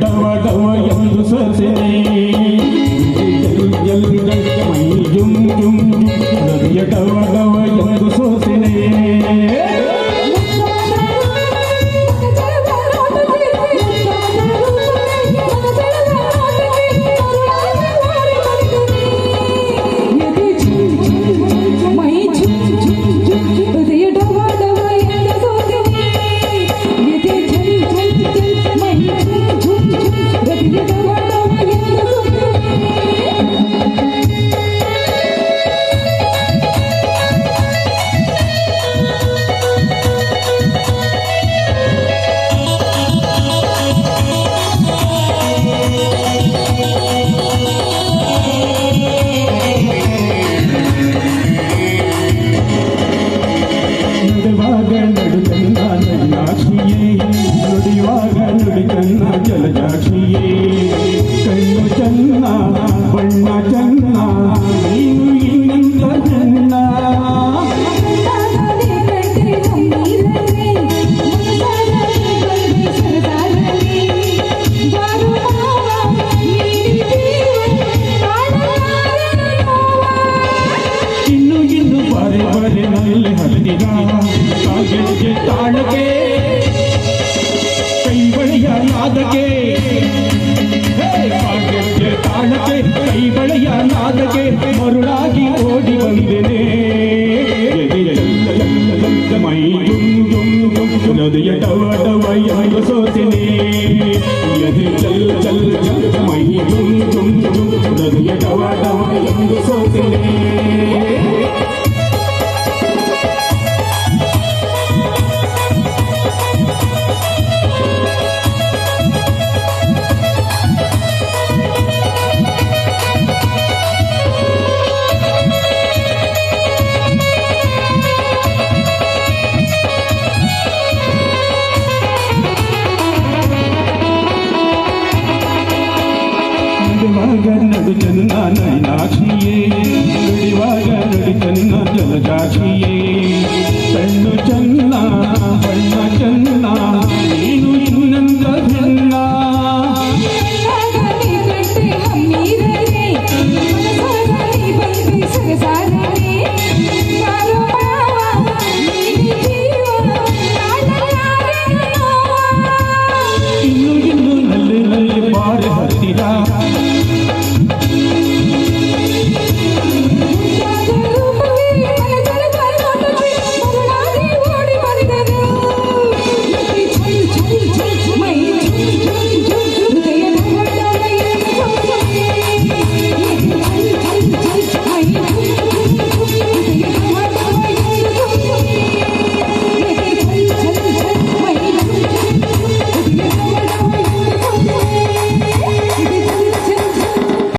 ಡವ ಡವ ಎಂದು ಸೊಸೆನೆ ಎಲ್ಬಿಡ ಜಲಜಾಕ್ಷಿಯೇ ಕಣ್ಣು ಚನ್ನ ಬಣ್ಣ ಚನ್ನ ನೀನು ಇನ್ನಿಂದ ಚನ್ನ ಇನ್ನು ಇನ್ನು ಬಾರಿ ಬಾರಿ ನಲ್ಲಿ ಹರಿದಿರ ಕಾಗೆ ತಾಳಕ್ಕೆ நாதகே. பாட்டே தாளக்கே கைவளையா நாதகே மருளாகி ஓடி வந்தேனே. உனதைய டவ டவையாய சோத்தினே எது செல்ல செல்ல செல்ல மை தும் தும் உனதைய டவ டவையாய சோத்தினே నడుకన్న నైనాక్షియే విడివాగ నడుకన్న జలజాక్షియే పెన్ను చల్ల